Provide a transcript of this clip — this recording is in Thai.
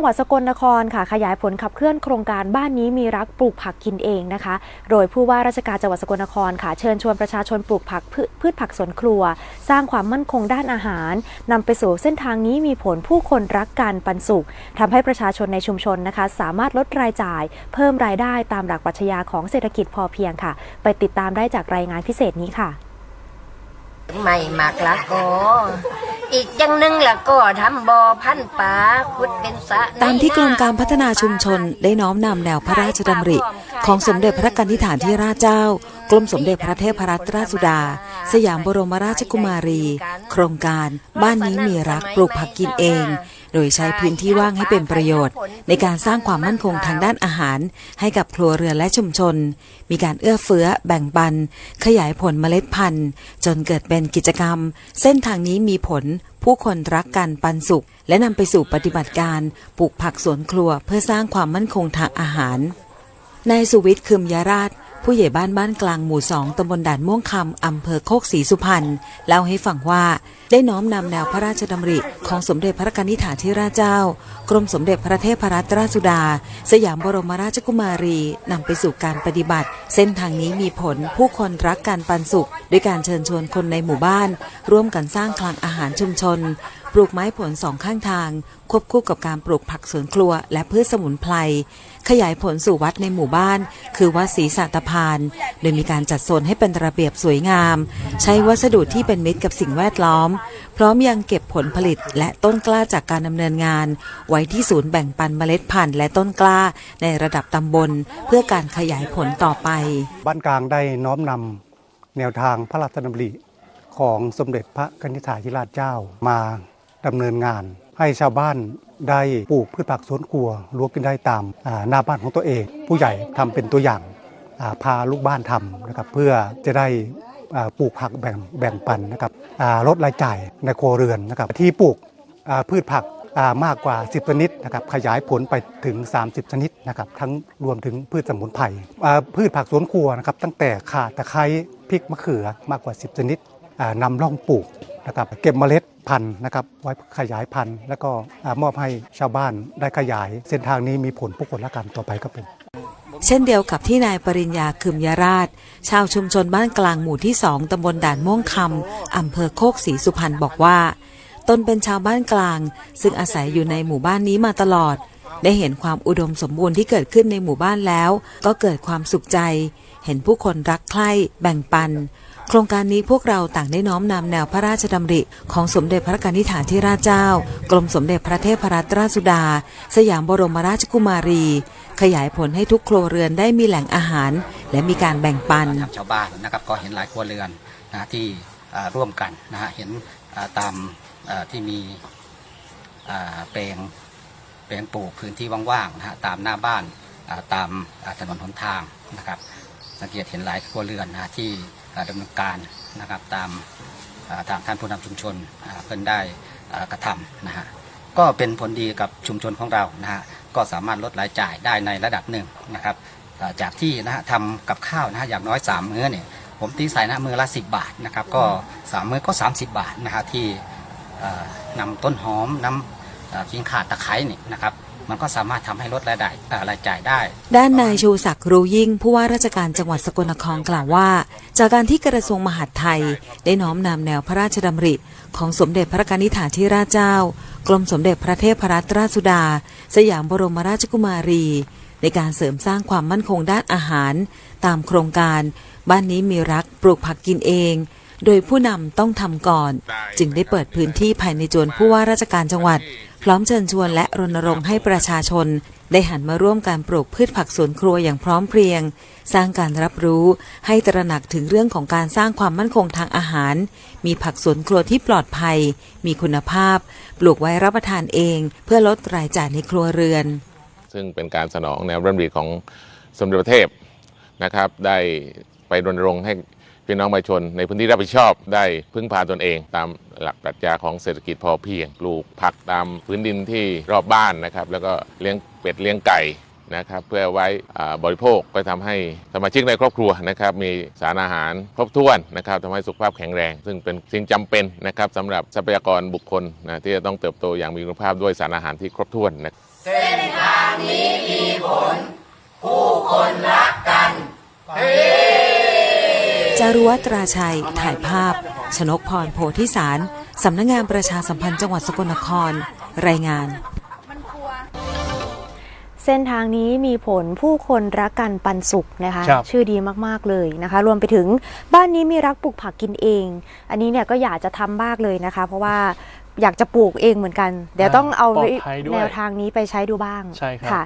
งหวัดสกลนครค่ะขยายผลขับเคลื่อนโครงการบ้านนี้มีรักปลูกผักกินเองนะคะ โดยผู้ว่าราชการจังหวัดสกลนครค่ะเชิญชวนประชาชนปลูกผักพืชผักสวนครัว สร้างความมั่นคงด้านอาหารนำไปสู่เส้นทางนี้มีผลผู้คนรักการปันสุขทำให้ประชาชนในชุมชนนะคะ สามารถลดรายจ่าย เพิ่มรายได้ตามหลักปรัชญาของเศรษฐกิจพอเพียงค่ะ ไปติดตามได้จากรายงานพิเศษนี้ค่ะ ไม่มากละก็อีกอย่างหนึ่งละก็ทำบ่อพันปลาขุดเป็นสระในตามที่กรมการพัฒนาชุมชนได้น้อมนำแนวพระราชดำริ ของสมเด็จพระกนิษฐานธิราชเจ้า กรมสมเด็จพระเทพรัตนราชสุดา สยามบรมราชกุมารี โครงการ บ้านนี้มีรักปลูกผักกินเอง โดยใช้พื้นที่ว่างให้เป็นประโยชน์ ในการสร้างความมั่นคงทางด้านอาหาร ให้กับครัวเรือนและชุมชน มีการเอื้อเฟื้อ แบ่งปัน ขยายผลเมล็ดพันธุ์ จนเกิดเป็นกิจกรรม เส้นทางนี้มีผลผู้คนรักกันปันสุข และนำไปสู่ปฏิบัติการปลูกผักสวนครัวเพื่อสร้างความมั่นคงทางอาหารนายสุวิทย์คืมยาราช ผู้ใหญ่บ้านบ้านกลางหมู่สองตำบลด่านม่วงคำอำเภอโคกศรีสุพรรณเล่าให้ฟังว่าได้น้อมนำแนวพระราชดำริของสมเด็จพระกนิษฐาธิราชเจ้า กรมสมเด็จพระเทพรัตนราชสุดา สยามบรมราชกุมารีนำไปสู่การปฏิบัติ เส้นทางนี้มีผลผู้คนรักการปันสุข ด้วยการเชิญชวนคนในหมู่บ้าน ร่วมกันสร้างคลังอาหารชุมชน ปลูกไม้ผลสองข้างทาง ควบคู่กับการปลูกผักสวนครัวและพืชสมุนไพรขยายผลสู่วัดในหมู่บ้าน คือวัดศรีสัตพาน โดยมีการจัดโซนให้เป็นระเบียบสวยงาม ใช้วัสดุที่เป็นมิตรกับสิ่งแวดล้อม พร้อมยังเก็บผลผลิตและต้นกล้าจากการดำเนินงาน ไว้ที่ศูนย์แบ่งปันเมล็ดพันธุ์และต้นกล้าในระดับตำบล เพื่อการขยายผลต่อไป บ้านกลางได้น้อมนำแนวทางพระราชดำริของสมเด็จพระกนิษฐาธิราชเจ้ามา ดำเนินงาน ให้ชาวบ้านได้ปลูกพืชผักสวนครัวรั้วกินได้ตามหน้าบ้านของตัวเอง ผู้ใหญ่ทำเป็นตัวอย่างาพาลูกบ้านทำนะครับเพื่อจะได้ปลูกผักแบ่งแบ่งปันนะครับลดรายจ่ายในครัวเรือนนะครับที่ปลูกพืชผักามากกว่า 10 ชนิดนะครับขยายผลไปถึง 30 ชนิดนะครับทั้งรวมถึงพืชสมุนไพรพืชผักสวนครัวนะครับตั้งแต่ข่าตะไคร้พริกมะเขือมากกว่า 10 ชนิดนำร่องปลูก นะครับเก็บเมล็ดพันธุ์นะครับไว้ขยายพันธุ์ แล้วก็มอบให้ชาวบ้านได้ขยาย เส้นทางนี้มีผลผู้คนละกันต่อไปครับผมเช่นเดียวกับที่นายปริญญาคืมยราช ชาวชุมชนบ้านกลางหมู่ที่สองตำบลด่านม่วงคำอำเภอโคกศรีสุพรรณบอกว่า ตนเป็นชาวบ้านกลาง ซึ่งอาศัยอยู่ในหมู่บ้านนี้มาตลอด ได้เห็นความอุดมสมบูรณ์ที่เกิดขึ้นในหมู่บ้านแล้ว ก็เกิดความสุขใจ เห็นผู้คนรักใคร่แบ่งปัน โครงการนี้พวกเราต่างได้น้อมนำแนวพระราชดำริ ของสมเด็จพระกนิษฐาธิราชเจ้า กรมสมเด็จพระเทพรัตนราชสุดา สยามบรมราชกุมารี ขยายผลให้ทุกครัวเรือนได้มีแหล่งอาหาร และมีการแบ่งปันชาวบ้านนะครับก็เห็นหลายครัวเรือนนะที่ร่วมกันนะฮะเห็นตามที่มีแปลงแปลงปลูกพื้นที่ว่างๆนะฮะตามหน้าบ้านตามถนนหนทางนะครับสังเกตเห็นหลายครัวเรือนนะที่ อ่าดำเนินการนะครับตามอ่าทางท่านผู้นำชุมชนเพิ่นได้กระทำนะฮะก็เป็นผลดีกับชุมชนของเรานะฮะก็สามารถลดรายจ่ายได้ในระดับหนึ่งนะครับจากที่นะฮะทำกับข้าวนะฮะอย่างน้อย 3 มื้อเนี่ยผมตีใส่นะมือละ 10 บาทนะครับก็ 3 มื้อก็ 30 บาทนะฮะที่นำต้นหอมนำเอ่อขิงข่าตะไคร้เนี่ยนะครับ มันก็สามารถทำให้ลดรายได้รายจ่ายได้ ด้านนายชูศักดิ์รู้ยิ่งผู้ว่าราชการจังหวัดสกลนครกล่าวว่า จากการที่กระทรวงมหาดไทย ได้น้อมนำแนวพระราชดำริ ของสมเด็จพระกนิษฐาธิราชเจ้า กรมสมเด็จพระเทพรัตนราชสุดา สยามบรมราชกุมารี ในการเสริมสร้างความมั่นคงด้านอาหาร ตามโครงการ บ้านนี้มีรักปลูกผักกินเองโดยผู้นำต้องทำก่อน จึงได้เปิดพื้นที่ภายในจวนผู้ว่าราชการจังหวัด พร้อมเชิญชวนและรณรงค์ให้ประชาชน ได้หันมาร่วมการปลูกพืชผักสวนครัวอย่างพร้อมเพรียง สร้างการรับรู้ให้ตระหนักถึงเรื่องของการสร้างความมั่นคงทางอาหาร มีผักสวนครัวที่ปลอดภัย มีคุณภาพ ปลูกไว้รับประทานเอง เพื่อลดรายจ่ายในครัวเรือน ซึ่งเป็นการสนองแนวรัฐมนตรีของสมเด็จพระเทพนะครับ ได้ไปรณรงค์ให้ พี่น้องประชาชนในพื้นที่รับผิดชอบได้พึ่งพาตนเอง ตามหลักปรัชญาของเศรษฐกิจพอเพียงปลูกผักตามพื้นดินที่รอบบ้านนะครับ แล้วก็เลี้ยงเป็ดเลี้ยงไก่นะครับเพื่อไว้อาบริโภคก็ทำให้สมาชิกในครอบครัวนะครับมีสารอาหารครบถ้วนนะครับทำให้สุขภาพแข็งแรง ซึ่งเป็นสิ่งจำเป็นนะครับสำหรับทรัพยากรบุคคลนะที่จะต้องเติบโตอย่างมีคุณภาพด้วยสารอาหารที่ครบถ้วนนะเส้นทางนี้มีผลผู้คนรักกัน จารุวัตราชัย ถ่ายภาพ ชนกพรโพธิสาร สำนักงานประชาสัมพันธ์จังหวัดสกลนคร รายงาน เส้นทางนี้มีผลผู้คนรักกันปันสุขนะคะ ครับ ชื่อดีมาก ๆ เลยนะคะ รวมไปถึงบ้านนี้มีรักปลูกผักกินเอง อันนี้เนี่ยก็อยากจะทำมากเลยนะคะ เพราะว่าอยากจะปลูกเองเหมือนกัน เดี๋ยวต้องเอาปลอดภัยด้วยแนวทางนี้ไปใช้ดูบ้างใช่ครับค่ะ